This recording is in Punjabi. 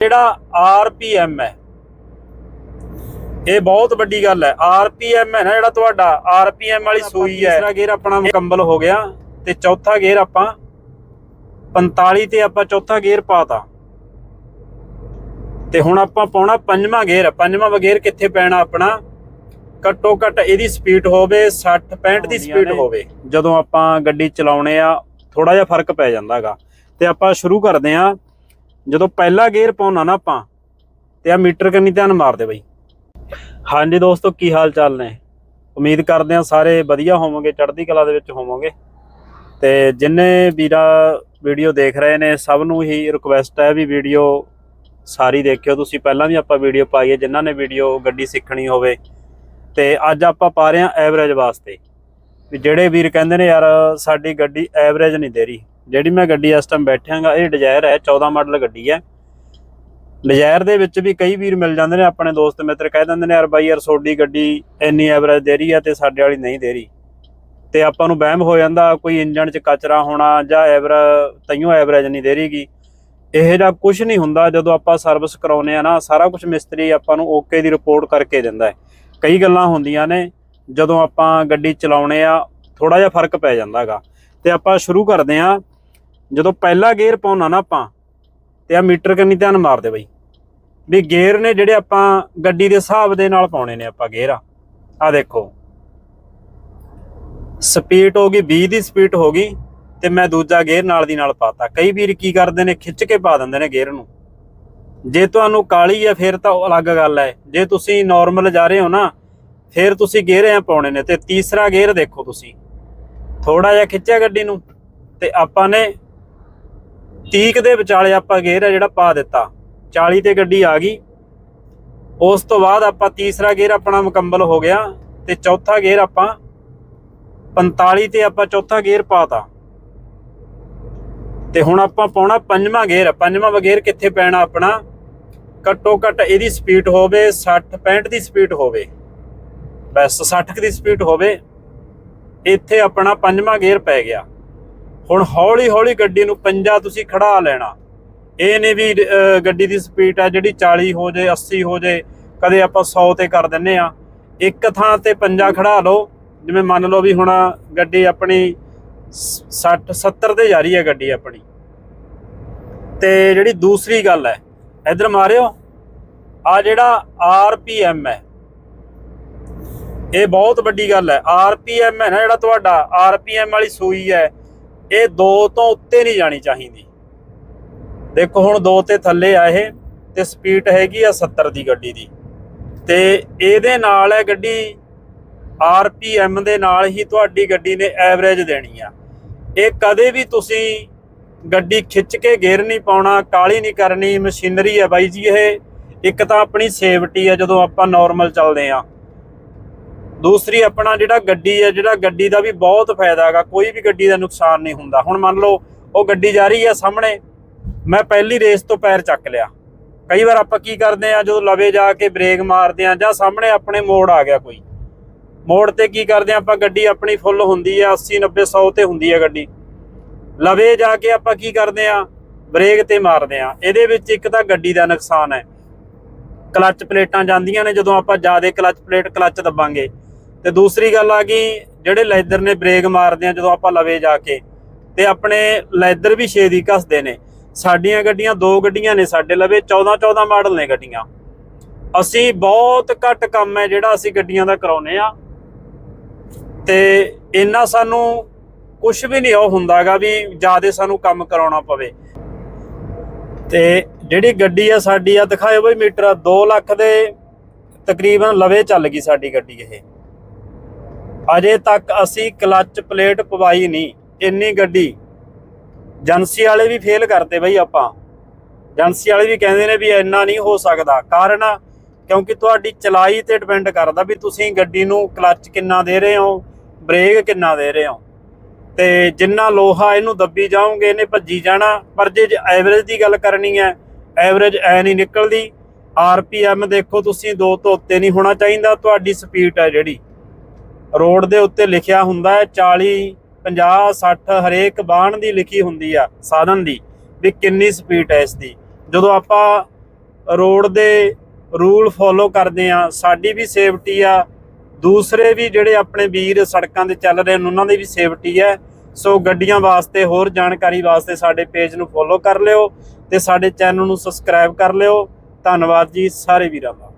ਜਿਹੜਾ ਆਰਪੀਐਮ ਹੈ ਇਹ ਬਹੁਤ ਵੱਡੀ ਗੱਲ ਹੈ। ਆਰਪੀਐਮ ਹੈ ਨਾ ਜਿਹੜਾ ਤੁਹਾਡਾ ਆਰਪੀਐਮ ਵਾਲੀ ਸੂਈ ਹੈ। ਤੀਸਰਾ ਗੇਅਰ ਆਪਣਾ ਮੁਕੰਮਲ ਹੋ ਗਿਆ ਤੇ ਚੌਥਾ ਗੇਅਰ ਆਪਾਂ 45 ਤੇ ਆਪਾਂ ਚੌਥਾ ਗੇਅਰ ਪਾਤਾ। ਤੇ ਹੁਣ ਆਪਾਂ ਪਾਉਣਾ ਪੰਜਵਾਂ ਗੇਅਰ ਪੰਜਵਾਂ ਗੇਅਰ ਕਿੱਥੇ ਪੈਣਾ ਆਪਣਾ? ਘੱਟੋ ਘੱਟ ਇਹਦੀ ਸਪੀਡ ਹੋਵੇ 60 65 ਦੀ ਸਪੀਡ ਹੋਵੇ। ਜਦੋਂ ਆਪਾਂ ਗੱਡੀ ਚਲਾਉਣੇ ਆ ਥੋੜਾ ਜਿਹਾ ਫ਼ਰਕ ਪੈ ਜਾਂਦਾਗਾ। ਤੇ ਆਪਾਂ ਸ਼ੁਰੂ ਕਰਦੇ ਆ ਜਦੋਂ ਪਹਿਲਾ ਗੇਅਰ ਪਾਉਣਾ ਨਾ ਆਪਾਂ, ਤੇ ਆ ਮੀਟਰ ਕੰਨੀ ਧਿਆਨ ਮਾਰਦੇ ਬਈ। ਹਾਂਜੀ ਦੋਸਤੋ, ਕੀ ਹਾਲ ਚਾਲ ਨੇ? ਉਮੀਦ ਕਰਦੇ ਆ ਸਾਰੇ ਵਧੀਆ ਹੋਵੋਗੇ, ਚੜ੍ਹਦੀ ਕਲਾ ਦੇ ਵਿੱਚ ਹੋਵੋਗੇ। ਤੇ ਜਿੰਨੇ ਵੀਰਾ ਵੀਡੀਓ ਦੇਖ ਰਹੇ ਨੇ, ਸਭ ਨੂੰ ਹੀ ਰਿਕੁਐਸਟ ਹੈ ਵੀ ਵੀਡੀਓ ਸਾਰੀ ਦੇਖਿਓ। ਤੁਸੀਂ ਪਹਿਲਾਂ ਵੀ ਆਪਾਂ ਵੀਡੀਓ ਪਾਈ ਹੈ, ਜਿਨ੍ਹਾਂ ਨੇ ਵੀਡੀਓ ਗੱਡੀ ਸਿੱਖਣੀ ਹੋਵੇ। ਤੇ ਅੱਜ ਆਪਾਂ ਪਾ ਰਹੇ ਹਾਂ ਐਵਰੇਜ ਵਾਸਤੇ। ਵੀ ਜਿਹੜੇ ਵੀਰ ਕਹਿੰਦੇ ਨੇ, ਯਾਰ, ਸਾਡੀ ਗੱਡੀ ਐਵਰੇਜ ਨਹੀਂ ਦੇ ਰਹੀ। ਜਿਹੜੀ ਮੈਂ ਗੱਡੀ ਇਸ ਟਾਈਮ ਬੈਠਿਆਂਗਾ, ਇਹ ਡਿਜ਼ਾਇਰ ਹੈ 14 ਮਾਡਲ ਗੱਡੀ ਹੈ। ਡਿਜ਼ਾਇਰ ਦੇ ਵਿੱਚ ਵੀ ਕਈ ਵੀਰ ਮਿਲ ਜਾਂਦੇ ਨੇ, ਆਪਣੇ ਦੋਸਤ ਮਿੱਤਰ ਕਹਿ ਦਿੰਦੇ ਨੇ, ਯਾਰ ਬਾਈ, ਯਾਰ ਤੁਹਾਡੀ ਗੱਡੀ ਇੰਨੀ ਐਵਰੇਜ ਦੇ ਰਹੀ ਹੈ ਤੇ ਸਾਡੇ ਵਾਲੀ ਨਹੀਂ ਦੇ ਰਹੀ। ਤੇ ਆਪਾਂ ਨੂੰ ਵਹਿਮ ਹੋ ਜਾਂਦਾ, ਕੋਈ ਇੰਜਨ 'ਚ ਕਚਰਾ ਹੋਣਾ ਜਾਂ ਐਵਰ ਤਈਓ ਐਵਰੇਜ ਨਹੀਂ ਦੇ ਰਹੀਗੀ। ਇਹ ਜਿਹਾ ਕੁਝ ਨਹੀਂ ਹੁੰਦਾ, ਜਦੋਂ ਆਪਾਂ ਸਰਵਿਸ ਕਰਾਉਨੇ ਆ ਨਾ, ਸਾਰਾ ਕੁਝ ਮਿਸਤਰੀ ਆਪਾਂ ਨੂੰ ਓਕੇ ਦੀ ਰਿਪੋਰਟ ਕਰਕੇ ਦਿੰਦਾ ਹੈ। ਕਈ ਗੱਲਾਂ ਹੁੰਦੀਆਂ ਨੇ, ਜਦੋਂ ਆਪਾਂ ਗੱਡੀ ਚਲਾਉਣੇ ਆ ਥੋੜਾ ਜਿਹਾ ਫ਼ਰਕ ਪੈ ਜਾਂਦਾਗਾ। ਤੇ ਆਪਾਂ ਸ਼ੁਰੂ ਕਰਦੇ ਆ ਜਦੋਂ ਪਹਿਲਾ ਗੇਅਰ ਪਾਉਣਾ ਨਾ ਆਪਾਂ, ਤੇ ਆ ਮੀਟਰ ਕੰਨੀ ਧਿਆਨ ਮਾਰਦੇ ਬਈ। ਵੀ ਗੇਅਰ ਨੇ ਜਿਹੜੇ ਆਪਾਂ ਗੱਡੀ ਦੇ ਹਿਸਾਬ ਦੇ ਨਾਲ ਪਾਉਣੇ ਨੇ ਆਪਾਂ ਗੇਅਰ ਆ। ਦੇਖੋ। ਸਪੀਡ ਹੋ ਗਈ 20 ਦੀ ਸਪੀਡ ਹੋ ਗਈ, ਤੇ ਮੈਂ ਦੂਜਾ ਗੇਅਰ ਨਾਲ ਦੀ ਨਾਲ ਪਾਤਾ। ਕਈ ਵੀਰ ਕੀ ਕਰਦੇ ਨੇ, ਖਿੱਚ ਕੇ ਪਾ ਦਿੰਦੇ ਨੇ ਗੇਅਰ ਨੂੰ। ਜੇ ਤੁਹਾਨੂੰ ਕਾਲੀ ਹੈ ਫਿਰ ਤਾਂ ਉਹ ਅਲੱਗ ਗੱਲ ਹੈ ਜੇ ਤੁਸੀਂ ਨਾਰਮਲ ਜਾ ਰਹੇ ਹੋ ਨਾ, ਫਿਰ ਤੁਸੀਂ ਗੇਅਰ ਐ ਪਾਉਣੇ ਨੇ। ਤੇ ਤੀਸਰਾ ਗੇਅਰ ਦੇਖੋ ਤੁਸੀਂ। ਥੋੜਾ ਜਿਹਾ ਖਿੱਚਿਆ ਗੱਡੀ ਨੂੰ, ਤੇ ਆਪਾਂ ਨੇ 30 ਦੇ ਵਿਚਾਲੇ ਆਪਾਂ ਗੇਅਰ ਹੈ ਜਿਹੜਾ ਪਾ ਦਿੱਤਾ। 40 ਤੇ ਗੱਡੀ ਆ ਗਈ। ਉਸ ਤੋਂ ਬਾਅਦ ਆਪਾਂ ਤੀਸਰਾ ਗੇਅਰ ਆਪਣਾ ਮੁਕੰਮਲ ਹੋ ਗਿਆ ਤੇ ਚੌਥਾ ਗੇਅਰ ਆਪਾਂ 45 ਤੇ ਆਪਾਂ ਚੌਥਾ ਗੇਅਰ ਪਾਤਾ। ਤੇ ਹੁਣ ਆਪਾਂ ਪਾਉਣਾ ਪੰਜਵਾਂ ਗੇਅਰ। ਪੰਜਵਾਂ ਗੇਅਰ ਕਿੱਥੇ ਪੈਣਾ ਆਪਣਾ? ਘੱਟੋ ਘੱਟ ਇਹਦੀ ਸਪੀਡ ਹੋਵੇ 60 65 ਦੀ ਸਪੀਡ ਹੋਵੇ। ਬਸ 60 ਦੀ ਸਪੀਡ ਹੋਵੇ। ਇੱਥੇ ਆਪਣਾ ਪੰਜਵਾਂ ਗੇਅਰ ਪੈ ਗਿਆ। ਹੁਣ ਹੌਲੀ ਹੌਲੀ ਗੱਡੀ ਨੂੰ ਪੰਜਾ ਤੁਸੀਂ ਖੜਾ ਲੈਣਾ। ਇਹ ਨਹੀਂ ਵੀ ਗੱਡੀ ਦੀ ਸਪੀਡ ਆ ਜਿਹੜੀ 40 ਹੋ ਜੇ 80 ਹੋ ਜੇ, ਕਦੇ ਆਪਾਂ 100 ਤੇ ਕਰ ਦਿੰਨੇ ਆ। ਇੱਕ ਥਾਂ ਤੇ ਪੰਜਾ ਖੜਾ ਲਓ। ਜਿਵੇਂ ਮੰਨ ਲਓ ਵੀ ਹੁਣ ਗੱਡੀ ਆਪਣੀ 60 70 ਤੇ ਜਾ ਰਹੀ ਹੈ ਗੱਡੀ ਆਪਣੀ। ਤੇ ਜਿਹੜੀ ਦੂਸਰੀ ਗੱਲ ਹੈ, ਇਧਰ ਮਾਰਿਓ। ਆ ਜਿਹੜਾ ਆਰਪੀਐਮ ਹੈ, ਇਹ ਬਹੁਤ ਵੱਡੀ ਗੱਲ ਹੈ। ਆਰਪੀਐਮ ਹੈ ਨਾ ਜਿਹੜਾ ਤੁਹਾਡਾ ਆਰਪੀਐਮ ਵਾਲੀ ਸੂਈ ਹੈ। ਇਹ 2 ਤੋਂ ਉੱਤੇ ਨਹੀਂ ਜਾਣੀ ਚਾਹੀਦੀ। ਦੇਖੋ ਹੁਣ 2 ਤੇ ਥੱਲੇ ਆ ਇਹ, ਤੇ ਸਪੀਡ ਹੈਗੀ ਆ 70 ਦੀ ਗੱਡੀ ਦੀ। ਤੇ ਇਹਦੇ ਨਾਲ ਹੈ ਗੱਡੀ ਆਰਪੀਐਮ ਦੇ ਨਾਲ ਹੀ ਤੁਹਾਡੀ ਗੱਡੀ ਨੇ ਐਵਰੇਜ ਦੇਣੀ ਆ। ਇਹ ਕਦੇ ਵੀ ਤੁਸੀਂ ਗੱਡੀ ਖਿੱਚ ਕੇ ਗੇਅਰ ਨਹੀਂ ਪਾਉਣਾ ਕਾਲੀ ਨਹੀਂ ਕਰਨੀ, ਮਸ਼ੀਨਰੀ ਹੈ ਬਾਈ ਜੀ ਇਹ। ਇੱਕ ਤਾਂ ਆਪਣੀ ਸੇਫਟੀ ਆ ਜਦੋਂ ਆਪਾਂ ਨਾਰਮਲ ਚੱਲਦੇ ਆ। ਦੂਸਰੀ ਆਪਣਾ ਜਿਹੜਾ ਗੱਡੀ ਹੈ, ਜਿਹੜਾ ਗੱਡੀ ਦਾ ਵੀ ਬਹੁਤ ਫਾਇਦਾ ਹੈਗਾ, ਕੋਈ ਵੀ ਗੱਡੀ ਦਾ ਨੁਕਸਾਨ ਨਹੀਂ ਹੁੰਦਾ। ਹੁਣ ਮੰਨ ਲਓ, ਉਹ ਗੱਡੀ ਜਾ ਰਹੀ ਹੈ ਸਾਹਮਣੇ, ਮੈਂ ਪਹਿਲੀ ਰੇਸ ਤੋਂ ਪੈਰ ਚੱਕ ਲਿਆ। ਕਈ ਵਾਰ ਆਪਾਂ ਕੀ ਕਰਦੇ ਆ ਜਦੋਂ ਲਵੇ ਜਾ ਕੇ ਬ੍ਰੇਕ ਮਾਰਦੇ ਆ ਜਾਂ ਸਾਹਮਣੇ ਆਪਣੇ ਮੋੜ ਆ ਗਿਆ ਕੋਈ। ਮੋੜ ਤੇ ਕੀ ਕਰਦੇ ਆ ਆਪਾਂ ਗੱਡੀ ਆਪਣੀ ਫੁੱਲ ਹੁੰਦੀ ਆ 80 90 100 ਤੇ ਹੁੰਦੀ ਆ ਗੱਡੀ। ਲਵੇ ਜਾ ਕੇ ਆਪਾਂ ਕੀ ਕਰਦੇ ਆ ਬ੍ਰੇਕ ਤੇ ਮਾਰਦੇ ਆ ਇਹਦੇ ਵਿੱਚ ਇੱਕ ਤਾਂ ਗੱਡੀ ਦਾ ਨੁਕਸਾਨ ਹੈ। ਕਲੱਚ ਪਲੇਟਾਂ ਜਾਂਦੀਆਂ ਨੇ, ਜਦੋਂ ਆਪਾਂ ਜ਼ਿਆਦਾ ਕਲੱਚ ਪਲੇਟ ਕਲੱਚ ਦੱਬਾਂਗੇ। ਤੇ ਦੂਸਰੀ ਗੱਲ ਆ ਗਈ ਜਿਹੜੇ ਲੈਦਰ ਨੇ ਬ੍ਰੇਕ ਮਾਰਦੇ ਆ ਜਦੋਂ ਆਪਾਂ ਲਵੇ ਜਾ ਕੇ, ਤੇ ਆਪਣੇ ਲੈਦਰ ਵੀ ਛੇ ਦੀ ਘਸਦੇ ਨੇ। ਸਾਡੀਆਂ ਗੱਡੀਆਂ ਦੋ ਗੱਡੀਆਂ ਨੇ ਸਾਡੇ ਲਵੇ 14 14 ਮਾਡਲ ਨੇ ਗੱਡੀਆਂ। ਅਸੀਂ ਬਹੁਤ ਘੱਟ ਕੰਮ ਹੈ ਜਿਹੜਾ ਅਸੀਂ ਗੱਡੀਆਂ ਦਾ ਕਰਾਉਨੇ ਆ। ਤੇ ਇੰਨਾ ਸਾਨੂੰ ਕੁਝ ਵੀ ਨਹੀਂ ਉਹ ਹੁੰਦਾਗਾ ਵੀ ਜ਼ਿਆਦਾ ਸਾਨੂੰ ਕੰਮ ਕਰਾਉਣਾ ਪਵੇ। ਤੇ ਜਿਹੜੀ ਗੱਡੀ ਆ ਸਾਡੀ ਆ, ਦਿਖਾਇਓ ਬਈ ਮੀਟਰ 2 ਲੱਖ ਦੇ ਤਕਰੀਬਨ ਲਵੇ ਚੱਲ ਗਈ ਸਾਡੀ ਗੱਡੀ ਇਹ। ਅਜੇ ਤੱਕ ਅਸੀਂ ਕਲੱਚ ਪਲੇਟ ਪਵਾਈ ਨਹੀਂ। ਇੰਨੀ ਗੱਡੀ। ਏਜੰਸੀ ਵਾਲੇ ਵੀ ਫੇਲ ਕਰਦੇ ਬਈ ਆਪਾਂ। ਏਜੰਸੀ ਵਾਲੇ ਵੀ ਕਹਿੰਦੇ ਨੇ ਵੀ ਇੰਨਾ ਨਹੀਂ ਹੋ ਸਕਦਾ। ਕਾਰਨ ਕਿਉਂਕਿ ਤੁਹਾਡੀ ਚਲਾਈ ਤੇ ਡਿਪੈਂਡ ਕਰਦਾ ਵੀ ਤੁਸੀਂ ਗੱਡੀ ਨੂੰ ਕਲੱਚ ਕਿੰਨਾ ਦੇ ਰਹੇ ਹੋ ਬ੍ਰੇਕ ਕਿੰਨਾ ਦੇ ਰਹੇ ਹੋ। ਤੇ ਜਿੰਨਾ ਲੋਹਾ ਇਹਨੂੰ ਦੱਬੀ ਜਾਓਗੇ, ਇਹਨੇ ਭੱਜੀ ਜਾਣਾ। ਪਰ ਜੇ ਐਵਰੇਜ ਦੀ ਗੱਲ ਕਰਨੀ ਹੈ ਐਵਰੇਜ ਐ ਨਹੀਂ ਨਿਕਲਦੀ। ਆਰਪੀਐਮ ਦੇਖੋ ਤੁਸੀਂ 2 ਤੋਂ ਉੱਤੇ ਨਹੀਂ ਹੋਣਾ ਚਾਹੀਦਾ। ਤੁਹਾਡੀ ਸਪੀਡ ਹੈ ਜਿਹੜੀ। ਰੋਡ ਦੇ ਉੱਤੇ ਲਿਖਿਆ ਹੁੰਦਾ ਹੈ 40 50 60 ਹਰੇਕ ਬਾਣ ਦੀ ਲਿਖੀ ਹੁੰਦੀ ਆ, ਸਾਧਨ ਦੀ, ਵੀ ਕਿੰਨੀ ਸਪੀਡ ਹੈ ਇਸ ਦੀ। ਜਦੋਂ ਆਪਾਂ ਰੋਡ ਦੇ ਰੂਲ ਫੋਲੋ ਕਰਦੇ ਆ ਸਾਡੀ ਵੀ ਸੇਫਟੀ ਆ, ਦੂਸਰੇ ਵੀ ਜਿਹੜੇ ਆਪਣੇ ਵੀਰ ਸੜਕਾਂ ਤੇ ਚੱਲ ਰਹੇ ਨੇ, ਉਹਨਾਂ ਦੀ ਵੀ ਸੇਫਟੀ ਹੈ। ਸੋ ਗੱਡੀਆਂ ਵਾਸਤੇ, ਹੋਰ ਜਾਣਕਾਰੀ ਵਾਸਤੇ ਸਾਡੇ ਪੇਜ ਨੂੰ ਫੋਲੋ ਕਰ ਲਿਓ ਤੇ ਸਾਡੇ ਚੈਨਲ ਨੂੰ ਸਬਸਕ੍ਰਾਈਬ ਕਰ ਲਿਓ। ਧੰਨਵਾਦ ਜੀ, ਸਾਰੇ ਵੀਰਾਂ ਦਾ।